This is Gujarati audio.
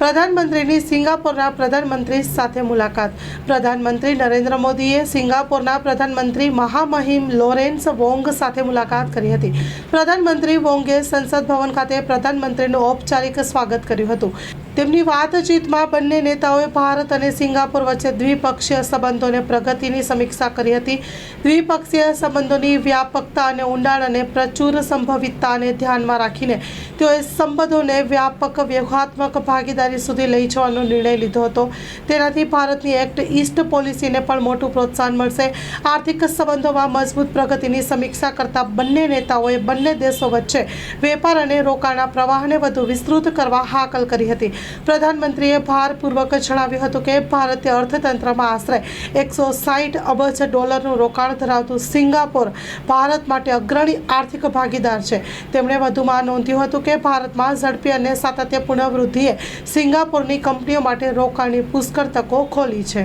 પ્રધાનમંત્રીની સિંગાપોરના પ્રધાનમંત્રી સાથે મુલાકાત. પ્રધાનમંત્રી નરેન્દ્ર મોદીએ સિંગાપોરના પ્રધાનમંત્રી મહામહિમ લોરેન્સ વોંગ સાથે મુલાકાત કરી હતી. પ્રધાનમંત્રી વોંગે સંસદ ભવન ખાતે પ્રધાનમંત્રીનું ઔપચારિક સ્વાગત કર્યું હતું. તેમની વાતચીતમાં બંને નેતાઓએ ભારત અને સિંગાપોર વચ્ચે દ્વિપક્ષીય સંબંધોને પ્રગતિની સમીક્ષા કરી હતી. દ્વિપક્ષીય સંબંધોની વ્યાપકતા અને ઊંડાણ અને પ્રચુર સંભવિતતાને ધ્યાનમાં રાખીને તેઓએ સંબંધોને વ્યાપક વ્યૂહાત્મક ભાગીદારી સુધી લઈ જવાનો નિર્ણય લીધો હતો. તેનાથી ભારતની એક્ટ ઈસ્ટ પોલિસીને પણ મોટું પ્રોત્સાહન મળશે. આર્થિક સંબંધોમાં મજબૂત પ્રગતિની સમીક્ષા કરતા બંને નેતાઓએ બંને દેશો વચ્ચે વેપાર અને રોકાણના પ્રવાહને વધુ વિસ્તૃત કરવા હાકલ કરી હતી. પ્રધાનમંત્રીએ ભારપૂર્વક જણાવ્યું હતું કે ભારતીય અર્થતંત્રમાં આશરે એકસો સાહીઠ અબજ ડોલરનું રોકાણ ધરાવતું સિંગાપોર ભારત માટે અગ્રણી આર્થિક ભાગીદાર છે. તેમણે વધુમાં નોંધ્યું હતું કે ભારતમાં ઝડપી અને સાતત્યપૂર્ણ વૃદ્ધિએ સિંગાપોરની કંપનીઓ માટે રોકાણની પુષ્કળ તકો ખોલી છે.